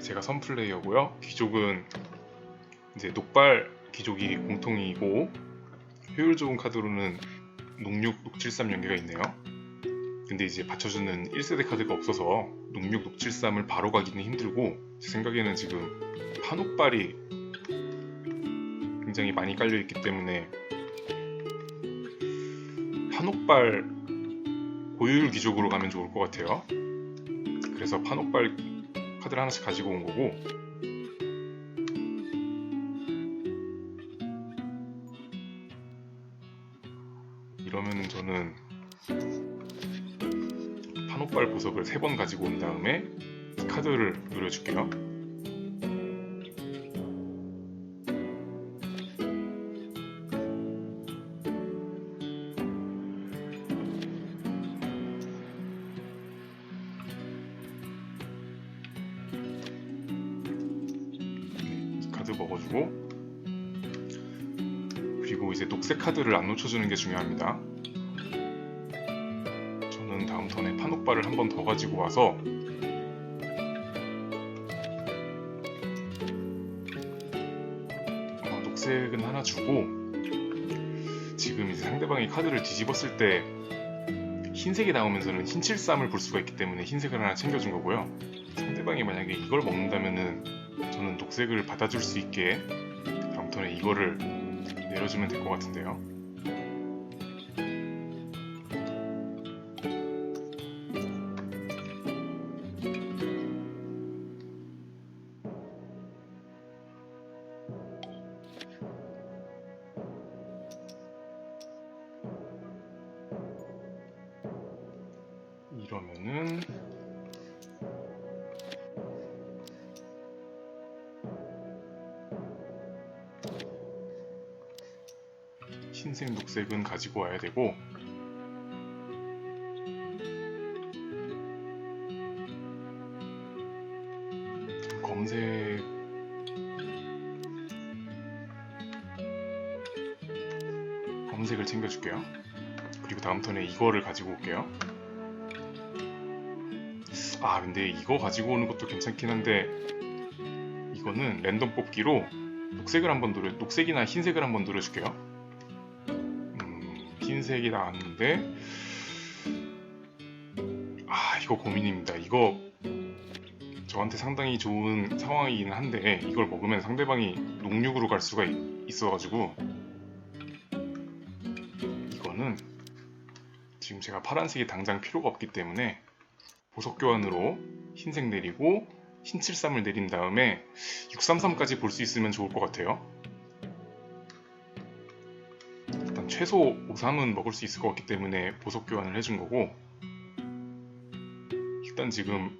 네, 제가 선 플레이어고요. 귀족은 이제 녹발 귀족이 공통이고 효율 좋은 카드로는 녹육, 녹73 연계가 있네요. 근데 이제 받쳐주는 1세대 카드가 없어서 녹육, 녹73을 바로 가기는 힘들고 제 생각에는 지금 판옥발이 굉장히 많이 깔려 있기 때문에 판옥발 고효율 귀족으로 가면 좋을 것 같아요. 그래서 판옥발 카드를 하나씩 가지고 온 거고 이러면은 저는 판옥발 보석을 세번 가지고 온 다음에 카드를 누려줄게요. 카드 먹어주고 그리고 이제 녹색 카드를 안 놓쳐주는 게 중요합니다. 저는 다음 턴에 판옥발을 한 번 더 가지고 와서 어, 녹색은 하나 주고 지금 이제 상대방이 카드를 뒤집었을 때 흰색이 나오면서는 흰칠삼을 볼 수가 있기 때문에 흰색을 하나 챙겨준 거고요. 상대방이 만약에 이걸 먹는다면은 저는 녹색을 받아줄 수 있게 다음 턴에 이거를 내려주면 될 것 같은데요. 이러면은 흰색, 녹색은 가지고 와야 되고 검색 검색을 챙겨줄게요. 그리고 다음 턴에 이거를 가지고 올게요. 아 근데 이거 가지고 오는 것도 괜찮긴 한데 이거는 랜덤 뽑기로 녹색을 한번 누려 녹색이나 흰색을 한번 누려줄게요. 음, 흰색이 나왔는데 아 이거 고민입니다. 이거 저한테 상당히 좋은 상황이긴 한데 이걸 먹으면 상대방이 녹육으로 갈 수가 있- 있어가지고 이거는 지금 제가 파란색이 당장 필요가 없기 때문에 보석 교환으로 흰색 내리고 흰 73을 내린 다음에 633까지 볼 수 있으면 좋을 것 같아요. 최소 53은 먹을 수 있을 것 같기 때문에 보석 교환을 해준 거고 일단 지금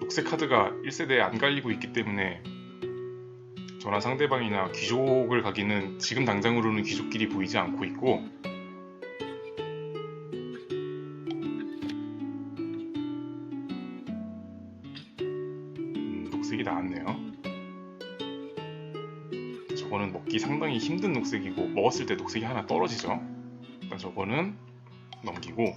녹색 카드가 1세대에 안 갈리고 있기 때문에 저나 상대방이나 귀족을 가기는 지금 당장으로는 귀족끼리 보이지 않고 있고 먹기 상당히 힘든 녹색이고 먹었을 때 녹색이 하나 떨어지죠. 일단 저거는 넘기고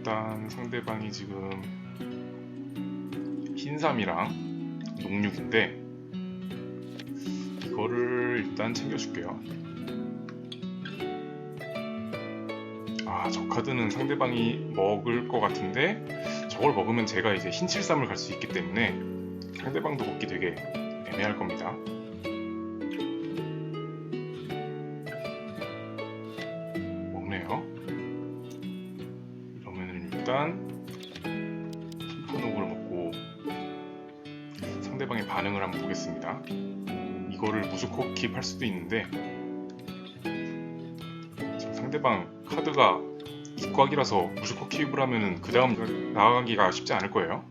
일단 상대방이 지금 흰삼이랑 녹육인데 이거를 일단 챙겨줄게요. 아, 저 카드는 상대방이 먹을 것 같은데 저걸 먹으면 제가 이제 흰칠삼을 갈 수 있기 때문에 상대방도 먹기 되게 애매할 겁니다. 기입할 수도 있는데 상대방 카드가 기각이라서 무조건 키입을 하면은 그 다음 나아가기가 쉽지 않을 거예요.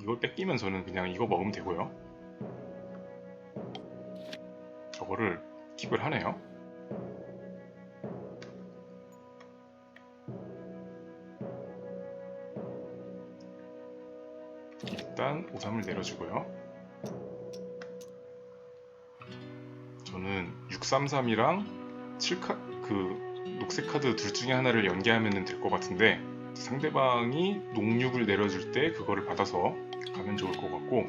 이걸 뺏기면 저는 그냥 이거 먹으면 되고요. 저거를 킵을 하네요. 일단 5, 3을 내려주고요. 저는 6-3-3이랑 7카 그 녹색 카드 둘 중에 하나를 연계하면 될 것 같은데 상대방이 녹육을 내려줄 때 그거를 받아서 가면 좋을 것 같고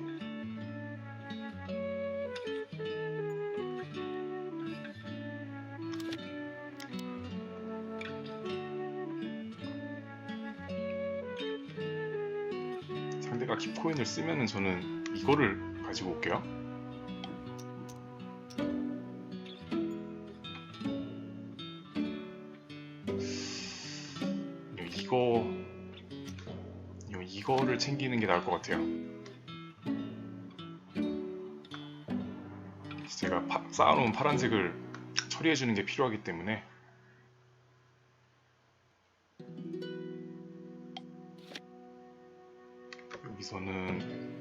상대가 킵코인을 쓰면은 저는 이거를 가지고 올게요. 이거 이거 이거를 챙기는 게 나을 것 같아요. 제가 파- 쌓아놓은 파란색을 처리해 주는 게 필요하기 때문에 여기서는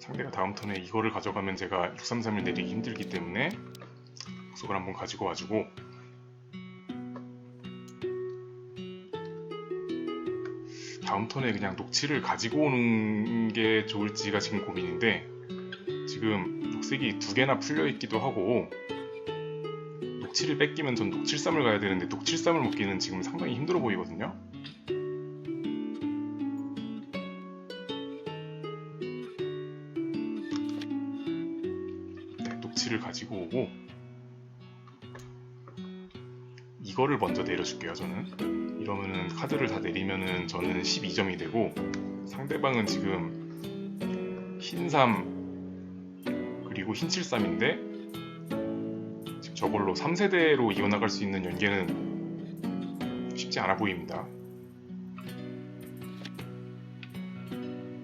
상대가 다음 턴에 이거를 가져가면 제가 633을 내리기 힘들기 때문에 속을 한번 가지고 와주고 다음 턴에 그냥 녹치를 가지고 오는 게 좋을지가 지금 고민인데 지금 녹색이 두 개나 풀려 있기도 하고 녹치를 뺏기면 전 녹칠삼을 가야 되는데 녹칠삼을 먹기는 지금 상당히 힘들어 보이거든요. 네, 녹치를 가지고 오고 이거를 먼저 내려줄게요. 저는 이러면은 카드를 다 내리면은 저는 12점이 되고 상대방은 지금 흰3 그리고 흰 73인데 지금 저걸로 3세대로 이어나갈 수 있는 연계는 쉽지 않아 보입니다.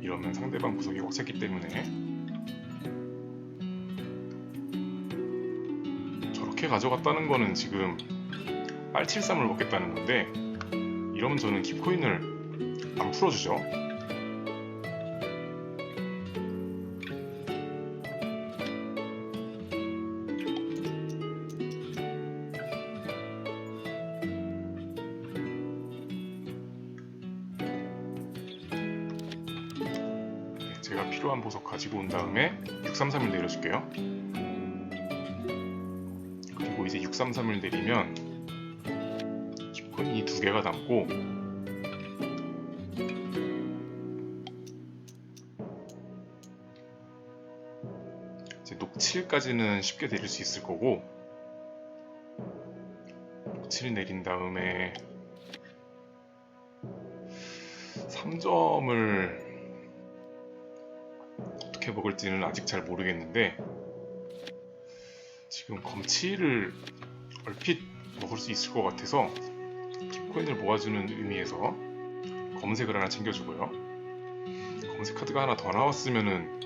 이러면 상대방 구석이 꽉 찼기 때문에 저렇게 가져갔다는 거는 지금 빨73을 먹겠다는 건데 이러면 저는 킵코인을 안 풀어주죠. 네, 제가 필요한 보석 가지고 온 다음에 633을 내려줄게요. 그리고 이제 633을 내리면 킵코인이 두 개가 남고. 이제 녹7까지는 쉽게 내릴 수 있을 거고 녹7을 내린 다음에 3점을 어떻게 먹을지는 아직 잘 모르겠는데 지금 검치를 얼핏 먹을 수 있을 것 같아서 킵 코인을 모아주는 의미에서 검색을 하나 챙겨주고요. 검색 카드가 하나 더 나왔으면은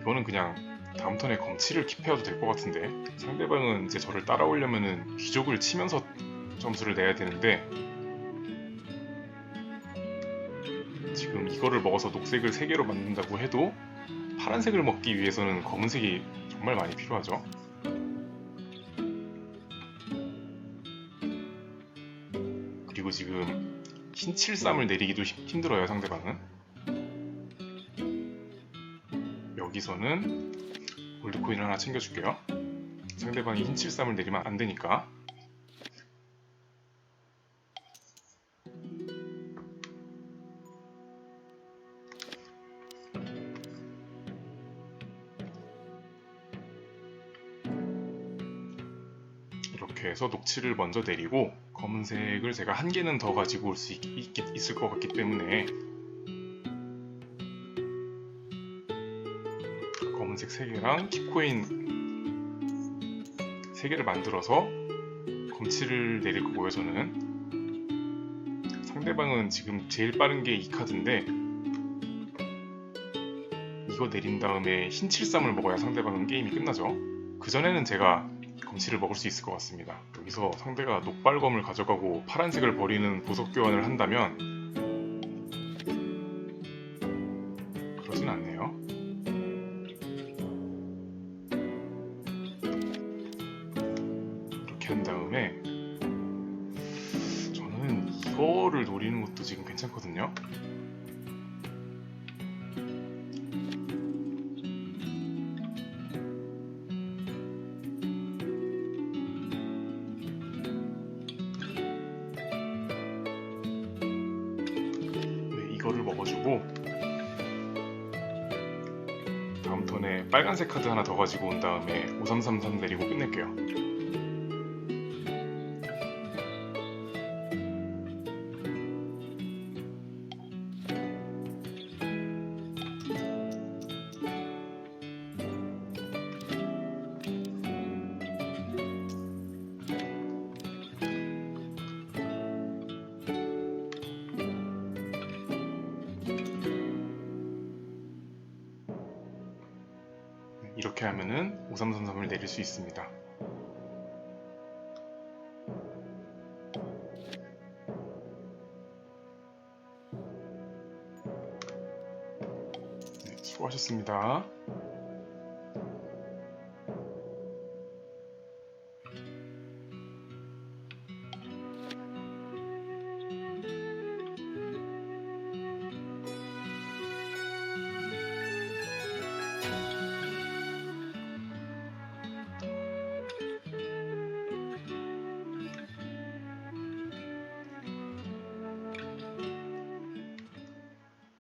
이거는 그냥 다음 턴에 검치를 킵해도 될 것 같은데 상대방은 이제 저를 따라오려면은 귀족을 치면서 점수를 내야 되는데 지금 이거를 먹어서 녹색을 3개로 만든다고 해도 파란색을 먹기 위해서는 검은색이 정말 많이 필요하죠. 지금 흰 73을 내리기도 힘- 힘들어요 상대방은. 여기서는 골드코인을 하나 챙겨줄게요. 상대방이 흰 73을 내리면 안 되니까 이렇게 해서 녹칠을 먼저 내리고 검은색을 제가 한 개는 더 가지고 올 수 있을 것 같기 때문에 검은색 3개랑 킵코인 3개를 만들어서 검치를 내릴 거고요 저는. 상대방은 지금 제일 빠른 게 이 카드인데 이거 내린 다음에 흰 73을 먹어야 상대방은 게임이 끝나죠. 그 전에는 제가 검치를 먹을 수 있을 것 같습니다. 여기서 상대가 녹발검을 가져가고 파란색을 버리는 보석 교환을 한다면 빨간색 카드 하나 더 가지고 온 다음에 5333 내리고 끝낼게요. 이렇게 하면은 5333을 내릴 수 있습니다. 네, 수고하셨습니다.